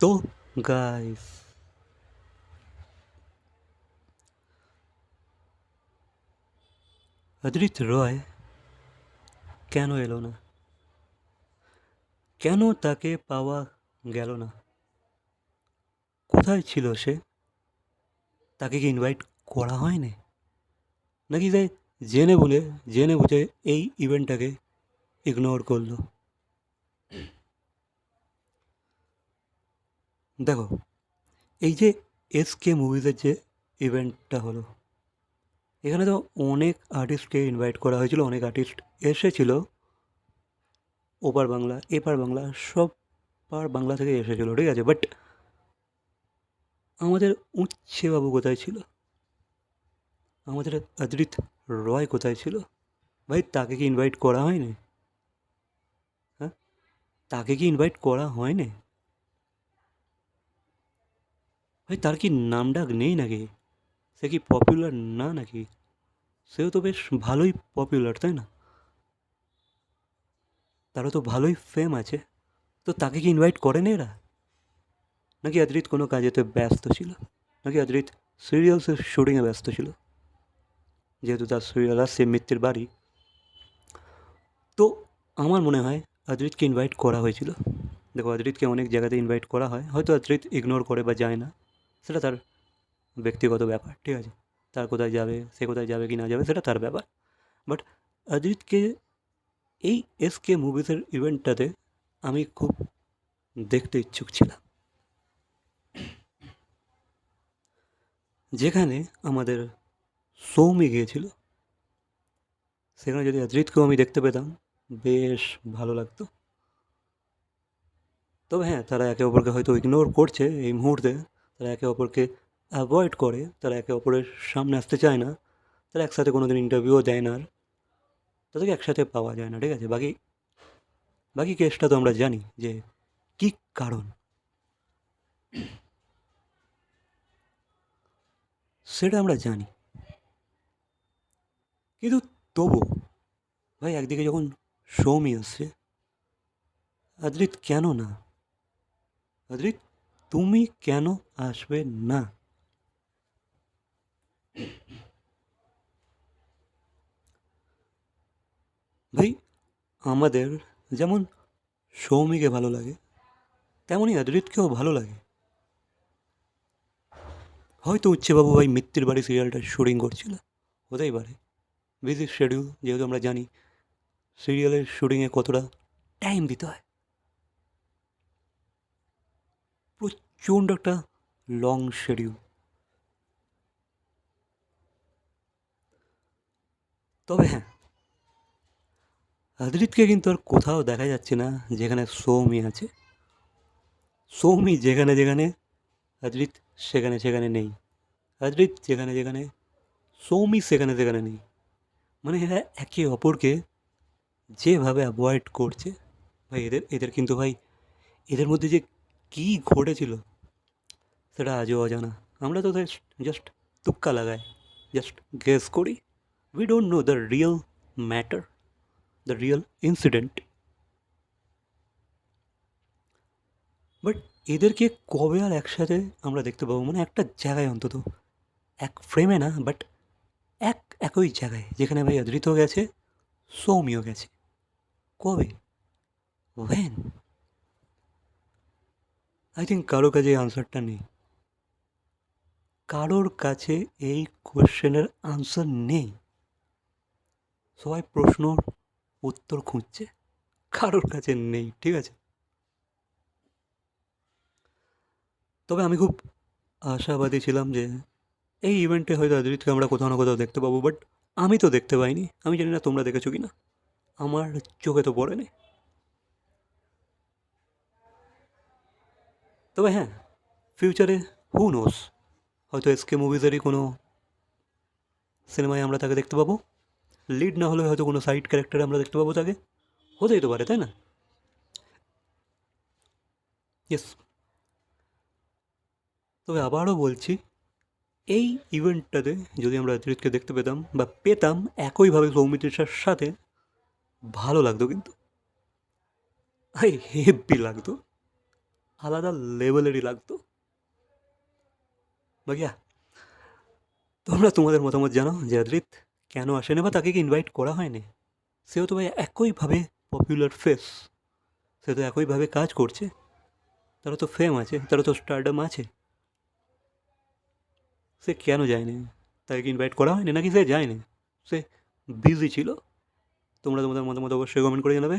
তো গাইস অদ্রিত রয় কেন এলো না? কেন তাকে পাওয়া গেল না? কোথায় ছিল সে? তাকে কি ইনভাইট করা হয়নি? নাকি সে জেনে বলে জেনে বুঝে এই ইভেন্টটাকে ইগনোর করল? দেখো, এই যে এস কে মুভিজের যে ইভেন্টটা হলো, এখানে তো অনেক আর্টিস্টকে ইনভাইট করা হয়েছিল, অনেক আর্টিস্ট এসেছিল। ওপার বাংলা, এপার বাংলা, সব পার বাংলা থেকে এসেছিল, ঠিক আছে? বাট আমাদের উচ্ছে বাবু কোথায় ছিল? আমাদের অদ্রিত রয় কোথায় ছিল? ভাই, তাকে কি ইনভাইট করা হয়নি? হ্যাঁ? তাকে কি ইনভাইট করা হয়নি? ভাই তার কি নাম ডাক নেই নাকি? সে কি পপুলার না নাকি? সেও তো বেশ ভালোই পপুলার তাই না? তারও তো ভালোই ফেম আছে। তো তাকে কি ইনভাইট করেনি এরা? নাকি অদ্রিত কোনো কাজেতে ব্যস্ত ছিল? নাকি অদ্রিত সিরিয়ালসের শুটিংয়ে ব্যস্ত ছিল? যেহেতু তার সিরিয়াল আসছে মিত্রের বাড়ি। তো আমার মনে হয় অদ্রিতকে ইনভাইট করা হয়েছিল। দেখো অদ্রিতকে অনেক জায়গাতে ইনভাইট করা হয়। হয়তো অদ্রিত ইগনোর করে বা যায় না। সেটা তার ব্যক্তিগত ব্যাপার, ঠিক আছে? তার কোথায় যাবে, সে কোথায় যাবে, কি না যাবে, সেটা তার ব্যাপার। বাট অজিতকে এই এস কে মুভিসের ইভেন্টটাতে আমি খুব দেখতে ইচ্ছুক ছিলাম। যেখানে আমাদের সৌমি গিয়েছিল। সেখানে যদি অজিতকেও আমি দেখতে পেতাম, বেশ ভালো লাগতো। তবে হ্যাঁ তারা একে অপরকে হয়তো ইগনোর করছে এই মুহূর্তে। তারা একে অপরকে অ্যাভয়েড করে, তারা একে অপরের সামনে আসতে চায় না, তারা একসাথে কোনো দিন ইন্টারভিউও দেয় না আর। তাদেরকে একসাথে পাওয়া যায় না, ঠিক আছে? বাকি বাকি কেসটা তো আমরা জানি যে কী কারণ। সেটা আমরা জানি। কিন্তু তবু ভাই, একদিকে যখন সৌমি আসছে আদ্রিত কেন না? আদ্রিত তুমি কেন আসবে না? ভাই, আমাদের যেমন সৌমিকে ভালো লাগে, তেমনই অদ্রিতকেও ভালো লাগে। হয়তো উচ্ছেবাবু ভাই মিত্তির বাড়ি সিরিয়ালটা শুটিং করছিল, হতেই পারে। বিজি শিডিউল যেহেতু আমরা জানি, সিরিয়ালের শুটিংয়ে কতটা টাইম দিতে হয়। প্রচণ্ড একটা লং শিডিউল। তবে হ্যাঁ আদ্রিতকে কিন্তু আর কোথাও দেখা যাচ্ছে না, যেখানে সৌমি আছে। সৌমি যেখানে যেখানে আদ্রিত সেখানে সেখানে নেই। আদ্রিত যেখানে যেখানে, সৌমি সেখানে সেখানে নেই। মানে এরা একে অপরকে যেভাবে অ্যাভয়েড করছে, ভাই, এদের এদের কিন্তু ভাই, এদের মধ্যে যে কী ঘটেছিল? সেটা আজও অজানা। আমরা তো জাস্ট তুক্কা লাগাই। জাস্ট গেস করি। We don't know the real matter the real incident but এদেরকে কবে আর একসাথে আমরা দেখতে পাবো? মানে একটা জায়গায় অন্তত। এক ফ্রেমে না বাট এক একই জায়গায়। যেখানে ভাই অদৃত গেছে সৌমিও গেছে। কবে? ওয়েন আই থিঙ্ক কারও কাছে এই আনসারটা নেই। কারোর কাছে এই কোশ্চেনের আনসার নেই। সবাই প্রশ্নর উত্তর খুঁজছে, কারোর কাছে নেই, ঠিক আছে? তবে আমি খুব আশাবাদী ছিলাম যে এই ইভেন্টে হয়তো অদিতকে আমরা কোথাও না কোথাও দেখতে পাবো বাট আমি তো দেখতে পাইনি। আমি জানি না তোমরা দেখেছ কি না আমার চোখে তো পড়েনি। তবে হ্যাঁ ফিউচারে হু নোস হয়তো এসকে মুভিজেরই কোনো সিনেমায় আমরা তাকে দেখতে পাবো। লিড না হলে হয়তো কোনো সাইড ক্যারেক্টারে আমরা দেখতে পাবো তাকে। হতেই তো পারে, তাই না? ইয়েস তবে আবারও বলছি, এই ইভেন্টটাতে যদি আমরা অতিরিক্তকে দেখতে পেতাম বা পেতাম একইভাবে সৌমিত্রিষার সাথে, ভালো লাগতো কিন্তু। হেভি লাগতো। আলাদা লেভেলেরই লাগতো। ভাইয়া তোমরা তোমাদের মতামত জানাও যে অদ্রিত কেন আসেনি বা তাকে কি ইনভাইট করা হয়নি? সেও তো ভাই একইভাবে পপুলার ফেস সে তো একইভাবে কাজ করছে। তারা তো ফেম আছে তারা তো স্টারডাম আছে। সে কেন যায়নি? তাকে কি ইনভাইট করা হয়নি নাকি সে যায়নি? সে বিজি ছিল। তোমরা তোমাদের মতামত অবশ্যই কমেন্ট করে জানাবে।